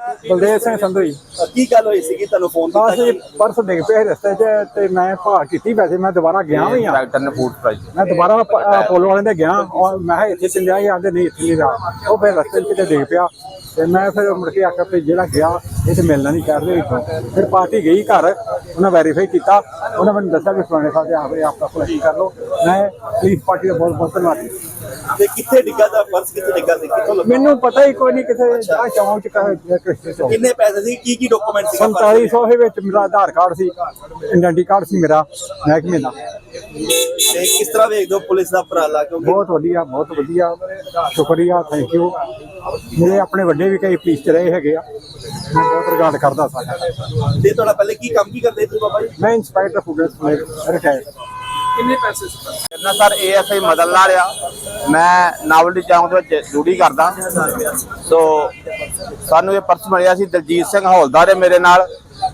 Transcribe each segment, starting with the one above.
ਬਲਦੇਵ ਸਿੰਘ ਸੰਧੂ ਜੀ। ਕੀ ਗੱਲ ਹੋਈ ਸੀਗੀ? ਤੁਹਾਨੂੰ ਫੋਨ ਬਸ ਕੀਤਾ ਇਹ ਪਰਸ ਡਿੱਗ ਪਿਆ ਸੀ ਰਸਤੇ 'ਚ ਤੇ ਮੈਂ ਭਾਲ ਕੀਤੀ ਵੈਸੇ ਮੈਂ ਦੁਬਾਰਾ ਗਿਆ ਵੀ ਆ ਡਾਕਟਰ ਨੇ ਫੂਡ ਪ੍ਰਾਈਸ ਮੈਂ ਦੁਬਾਰਾ ਪੋਲੋ ਵਾਲੇ ਦੇ ਗਿਆ ਔਰ ਮੈਂ ਕਿਹਾ ਇੱਥੇ ਚੰਗਿਆ ਹੀ ਆਂਦੇ ਨਹੀਂ ਇੱਥੇ ਨਹੀਂ ਜਾ। ਉਹ ਫਿਰ ਰਸਤੇ 'ਚ ਕਿਤੇ ਡਿੱਗ ਪਿਆ। ਤੇ ਮੈਂ ਫਿਰ ਮੁੜ ਕੇ ਆਖਿਆ ਵੀ ਜਿਹੜਾ ਗਿਆ ਇਹ ਤੇ ਮਿਲਣਾ ਨਹੀਂ ਕਰਦੇ ਵਿੱਚੋਂ। ਫਿਰ ਪਾਰਟੀ ਗਈ ਘਰ ਉਹਨਾਂ ਵੈਰੀਫਾਈ ਕੀਤਾ। ਉਹਨਾਂ ਮੈਨੂੰ ਦੱਸਿਆ ਵੀ ਫਲਾਣੇ ਸਾਹਿਬ ਦੇ ਆਪੇ ਆਪਦਾ ਫਲੈਸ਼ ਕਰ ਲਓ। ਮੈਂ ਪੁਲਿਸ ਪਾਰਟੀ ਦਾ ਬਹੁਤ ਬਹੁਤ ਧੰਨਵਾਦੀ। ਤੇ ਕਿੱਥੇ ਡਿੱਗਾ ਦਾ ਪਰਸ ਕਿੱਥੇ ਡਿੱਗਾ ਸੀ? ਕਿੱਥੋਂ ਲੱਗਾ ਮੈਨੂੰ ਪਤਾ ਹੀ ਕੋਈ ਨਹੀਂ ਕਿਤੇ ਆ ਚੌਂਕ 'ਚ ਕ੍ਰਿਸ਼ਨ ਚੌਂਕ ਕਿੰਨੇ ਪੈਸੇ ਸੀ? ਕੀ ਕੀ ਡਾਕੂਮੈਂਟ ਸੀ 4700 ਦੇ ਵਿੱਚ? ਮੇਰਾ ਆਧਾਰ ਕਾਰਡ ਸੀ ਆਇਡੈਂਟੀ ਕਾਰਡ ਸੀ ਮੇਰਾ ਮਹਿਕਮੇ ਦਾ। ਤੇ ਕਿਸ ਤਰ੍ਹਾਂ ਵੇਖਦੇ ਹੋ ਪੁਲਿਸ ਦਾ ਉਪਰਾਲਾ? ਕਿਉਂਕਿ ਬਹੁਤ ਵਧੀਆ ਬਹੁਤ ਵਧੀਆ। ਸ਼ੁਕਰੀਆ ਥੈਂਕ ਯੂ ਮੇਰੇ ਆਪਣੇ ਵੱਡੇ ਵੀ ਕਈ ਪੁਲਿਸ ਚ ਰਹੇ ਹੈਗੇ ਆ। ਮੈਂ ਬਹੁਤ ਰਿਗਾਰਡ ਕਰਦਾ ਸਾਡਾ ਤੇ ਤੁਹਾਡਾ ਪਹਿਲੇ ਕੀ ਕੰਮ ਕੀ ਕਰਦੇ ਸੀ ਬਾਬਾ ਜੀ? ਮੈਂ ਇੰਸਪੈਕਟਰ ਫੂਡਸ ਰਿਟਾਇਰ ਕਿੰਨਾ ਸਰ ਏਐਸਆਈ ਮਦਨ ਲਾਲ ਆ ਮੈਂ ਨਾਵਲਡੀ ਚੌਂਕ ਦੇ ਵਿੱਚ ਡਿਊਟੀ ਕਰਦਾ। ਸੋ ਸਾਨੂੰ ਇਹ ਪਰਸ ਮਿਲਿਆ ਸੀ। ਦਲਜੀਤ ਸਿੰਘ ਹੌਲਦਾਰ ਹੈ ਮੇਰੇ ਨਾਲ।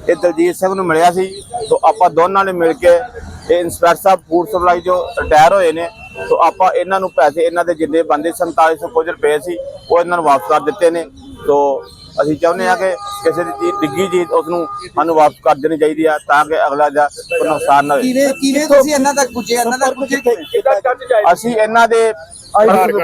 ਇਹ ਦਲਜੀਤ ਸਿੰਘ ਨੂੰ ਮਿਲਿਆ ਸੀ। ਸੋ ਆਪਾਂ ਦੋਨਾਂ ਨੇ ਮਿਲ ਕੇ ਇਹ ਇੰਸਪੈਕਟਰ ਸਾਹਿਬ ਫੂਡ ਸਪਲਾਈ ਜੋ ਰਿਟਾਇਰ ਹੋਏ ਨੇ ਸੋ ਆਪਾਂ ਇਹਨਾਂ ਨੂੰ ਪੈਸੇ ਇਹਨਾਂ ਦੇ ਜਿੰਨੇ ਬੰਦੇ 4700 ਕੁਝ ਰੁਪਏ ਸੀ ਉਹ ਇਹਨਾਂ ਨੂੰ ਵਾਪਸ ਕਰ ਦਿੱਤੇ ਨੇ। ਸੋ ਅਸੀਂ ਚਾਹੁੰਦੇ ਆ ਕਿ ਕਿਸੇ ਦੀ ਚੀਜ਼ ਡਿੱਗੀ ਚੀਜ਼ ਉਸ ਨੂੰ ਸਾਨੂੰ ਵਾਪਸ ਕਰ ਦੇਣੀ ਚਾਹੀਦੀ ਆ ਤਾਂ ਕਿ ਅਗਲਾ ਦਾ ਕੋਈ ਨੁਕਸਾਨ ਨਾ ਹੋਵੇ ਕਿਵੇਂ ਕਿਵੇਂ ਤੁਸੀਂ ਇਹਨਾਂ ਤੱਕ ਪੁੱਜੇ ਇਹਨਾਂ ਤੱਕ ਪੁੱਜੇ ਅਸੀਂ ਇਹਨਾਂ ਦੇ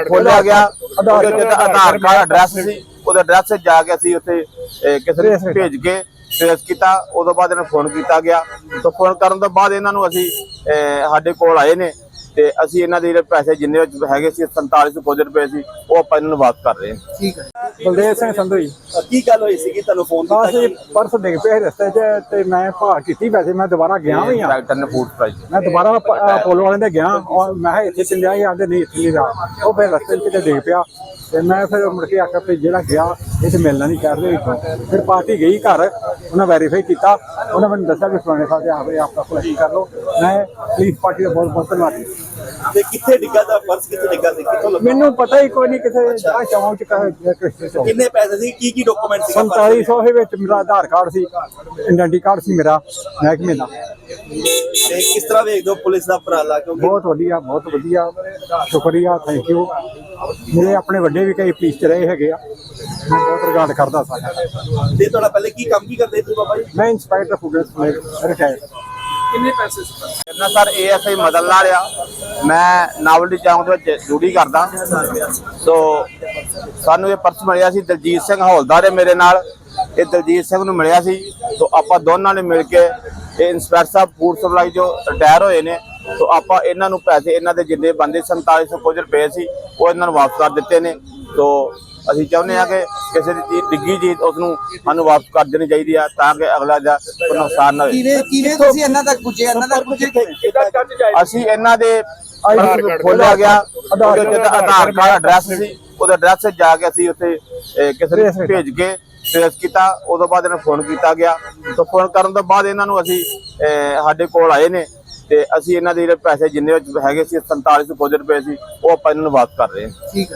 ਖੋਲਿਆ ਗਿਆ ਆਧਾਰ ਕਾਰਡ ਐਡਰੈਸ ਸੀ। ਉਹਦੇ ਐਡਰੈਸ ਤੇ ਜਾ ਕੇ ਅਸੀਂ ਉੱਥੇ ਅਹ, ਕਿਸੇ ਨੂੰ ਭੇਜ ਕੇ ਟ੍ਰੇਸ ਕੀਤਾ। ਉਦੋਂ ਬਾਅਦ ਇਹਨਾਂ ਨੂੰ ਫੋਨ ਕੀਤਾ ਗਿਆ। ਤਾਂ ਫੋਨ ਕਰਨ ਤੋਂ ਬਾਅਦ ਇਹਨਾਂ ਨੂੰ ਅਸੀਂ ਅਹ, ਸਾਡੇ ਕੋਲ ਆਏ ਨੇ। ਤੇ ਅਸੀਂ ਇਹਨਾਂ ਦੇ ਜਿਹੜੇ ਪੈਸੇ ਜਿੰਨੇ ਵਿੱਚ ਹੈਗੇ ਸੀ 4700 ਕੁਝ ਰੁਪਏ ਸੀ ਉਹ ਆਪਾਂ ਇਹਨਾਂ ਨੂੰ ਵਾਪਸ ਕਰ ਰਹੇ ਹਾਂ। ਠੀਕ ਹੈ। ਬਲਦੇਵ ਸਿੰਘ ਸੰਧੂ ਜੀ। ਕੀ ਗੱਲ ਹੋਈ ਸੀਗੀ? ਤੁਹਾਨੂੰ ਫੋਨ ਕੀਤਾ ਇਹ ਪਰਸ ਡਿੱਗ ਪਿਆ ਸੀ ਰਸਤੇ 'ਚ ਤੇ ਮੈਂ ਭਾਲ ਕੀਤੀ ਵੈਸੇ ਮੈਂ ਦੁਬਾਰਾ ਗਿਆ ਵੀ ਆ ਡਾਕਟਰ ਨੇ ਫੂਡ ਪ੍ਰਾਈਸ ਮੈਂ ਦੁਬਾਰਾ ਪੋਲੋ ਵਾਲੇ ਦੇ ਗਿਆ ਔਰ ਮੈਂ ਕਿਹਾ ਇੱਥੇ ਚੰਗਿਆ ਹੀ ਆਂਦੇ ਨਹੀਂ ਇੱਥੇ ਨਹੀਂ ਜਾ। ਉਹ ਫਿਰ ਰਸਤੇ 'ਚ ਕਿਤੇ ਡਿੱਗ ਪਿਆ ਤੇ ਮੈਂ ਫਿਰ ਮੁੜ ਕੇ ਆਖਿਆ ਵੀ ਜਿਹੜਾ ਗਿਆ ਇਹ ਤੇ ਮਿਲਣਾ ਨਹੀਂ ਕਰਦੇ ਵਿੱਚੋਂ। ਫਿਰ ਪਾਰਟੀ ਗਈ ਘਰ ਉਹਨਾਂ ਵੈਰੀਫਾਈ ਕੀਤਾ। ਉਹਨਾਂ ਮੈਨੂੰ ਦੱਸਿਆ ਵੀ ਫਲਾਣੇ ਸਾਹਿਬ ਆਪੇ ਆਪਦਾ ਫਲੈਸ਼ ਕਰ ਲਓ। ਮੈਂ ਪੁਲਿਸ ਪਾਰਟੀ ਦਾ ਬਹੁਤ ਬਹੁਤ ਧੰਨਵਾਦੀ ਤੇ ਕਿੱਥੇ ਡਿੱਗਾ ਦਾ? ਪਰਸ ਕਿੱਥੇ ਡਿੱਗਾ ਸੀ? ਕਿੱਥੋਂ ਲੱਗਾ ਮੈਨੂੰ ਪਤਾ ਹੀ ਕੋਈ ਨਹੀਂ ਕਿਤੇ ਆ ਚੌਂਕ 'ਚ ਕਹ ਕ੍ਰਿਸ਼ਨ ਚੌਂਕ ਕਿੰਨੇ ਪੈਸੇ ਸੀ? ਕੀ ਕੀ ਡਾਕੂਮੈਂਟ ਸੀ 4700 ਦੇ ਵਿੱਚ ਮੇਰਾ ਆਧਾਰ ਕਾਰਡ ਸੀ। ਆਇਡੈਂਟੀ ਕਾਰਡ ਸੀ ਮੇਰਾ ਮਹਿਕਮੇ ਦਾ। ਤੇ ਕਿਸ ਤਰ੍ਹਾਂ ਵੇਖਦੇ ਹੋ ਪੁਲਿਸ ਦਾ ਉਪਰਾਲਾ? ਕਿਉਂਕਿ ਬਹੁਤ ਵਧੀਆ ਬਹੁਤ ਵਧੀਆ। ਸ਼ੁਕਰੀਆ ਥੈਂਕ ਯੂ ਮੇਰੇ ਆਪਣੇ ਵੱਡੇ ਵੀ ਕਈ ਪੁਲਿਸ ਚ ਰਹੇ ਹੈਗੇ ਆ। ਮੈਂ ਬਹੁਤ ਰਿਗਾਰਡ ਕਰਦਾ ਸਾਡਾ ਤੇ ਤੁਹਾਡਾ ਪਹਿਲੇ ਕੀ ਕੰਮ ਕੀ ਕਰਦੇ ਸੀ ਬਾਬਾ ਜੀ? ਮੈਂ ਇੰਸਪੈਕਟਰ ਫੂਡਸ ਰਿਟਾਇਰ ਕਿੰਨਾ ਸਰ ਏਐਸਆਈ ਮਦਨ ਲਾਲ ਆ। ਮੈਂ ਨਾਵਲਡੀ ਚੌਂਕ ਦੇ ਵਿੱਚ ਡਿਊਟੀ ਕਰਦਾ। ਸੋ ਸਾਨੂੰ ਇਹ ਪਰਸ ਮਿਲਿਆ ਸੀ ਦਲਜੀਤ ਸਿੰਘ ਹੌਲਦਾਰ ਹੈ ਮੇਰੇ ਨਾਲ। ਇਹ ਦਲਜੀਤ ਸਿੰਘ ਨੂੰ ਮਿਲਿਆ ਸੀ। ਸੋ ਆਪਾਂ ਦੋਨਾਂ ਨੇ ਮਿਲ ਕੇ ਇਹ ਇੰਸਪੈਕਟਰ ਸਾਹਿਬ ਫੂਡ ਸਪਲਾਈ ਜੋ ਰਿਟਾਇਰ ਹੋਏ ਨੇ ਸੋ ਆਪਾਂ ਇਹਨਾਂ ਨੂੰ ਪੈਸੇ ਇਹਨਾਂ ਦੇ ਜਿੰਨੇ ਬੰਦੇ 4700 ਕੁਝ ਰੁਪਏ ਸੀ ਉਹ ਇਹਨਾਂ ਨੂੰ ਵਾਪਸ ਕਰ ਦਿੱਤੇ ਨੇ। ਸੋ ਅਸੀਂ ਚਾਹੁੰਦੇ ਆ ਕਿ ਕਿਸੇ ਦੀ ਚੀਜ਼ ਡਿੱਗੀ ਚੀਜ਼ ਉਸ ਨੂੰ ਸਾਨੂੰ ਵਾਪਸ ਕਰ ਦੇਣੀ ਚਾਹੀਦੀ ਆ ਤਾਂ ਕਿ ਅਗਲਾ ਦਾ ਕੋਈ ਨੁਕਸਾਨ ਨਾ ਹੋਵੇ ਕਿਵੇਂ ਕਿਵੇਂ ਤੁਸੀਂ ਇਹਨਾਂ ਤੱਕ ਪੁੱਜੇ ਇਹਨਾਂ ਤੱਕ ਪੁੱਜੇ ਅਸੀਂ ਇਹਨਾਂ ਦੇ ਖੋਲਿਆ ਗਿਆ ਉਹਦੇ ਉੱਤੇ ਤਾਂ ਆਧਾਰ ਕਾਰਡ ਐਡਰੈਸ ਸੀ ਉਹਦੇ ਐਡਰੈਸ ਤੇ ਜਾ ਕੇ ਅਸੀਂ ਉੱਥੇ ਕਿਸੇ ਨੂੰ ਭੇਜ ਕੇ ਟ੍ਰੇਸ ਕੀਤਾ ਉਦੋਂ ਬਾਅਦ ਇਹਨਾਂ ਨੂੰ ਫੋਨ ਕੀਤਾ ਗਿਆ। ਤਾਂ ਫੋਨ ਕਰਨ ਤੋਂ ਬਾਅਦ ਇਹਨਾਂ ਨੂੰ ਅਸੀਂ ਸਾਡੇ ਕੋਲ ਆਏ ਨੇ ਤੇ ਅਸੀਂ ਇਹਨਾਂ ਦੇ ਜਿਹੜੇ ਪੈਸੇ ਜਿੰਨੇ ਹੈਗੇ ਸੀ 4700 ਕੁਝ ਰੁਪਏ ਸੀ ਉਹ ਆਪਾਂ ਇਹਨਾਂ ਨੂੰ ਵਾਪਸ ਕਰ ਰਹੇ ਹਾਂ। ਠੀਕ ਹੈ।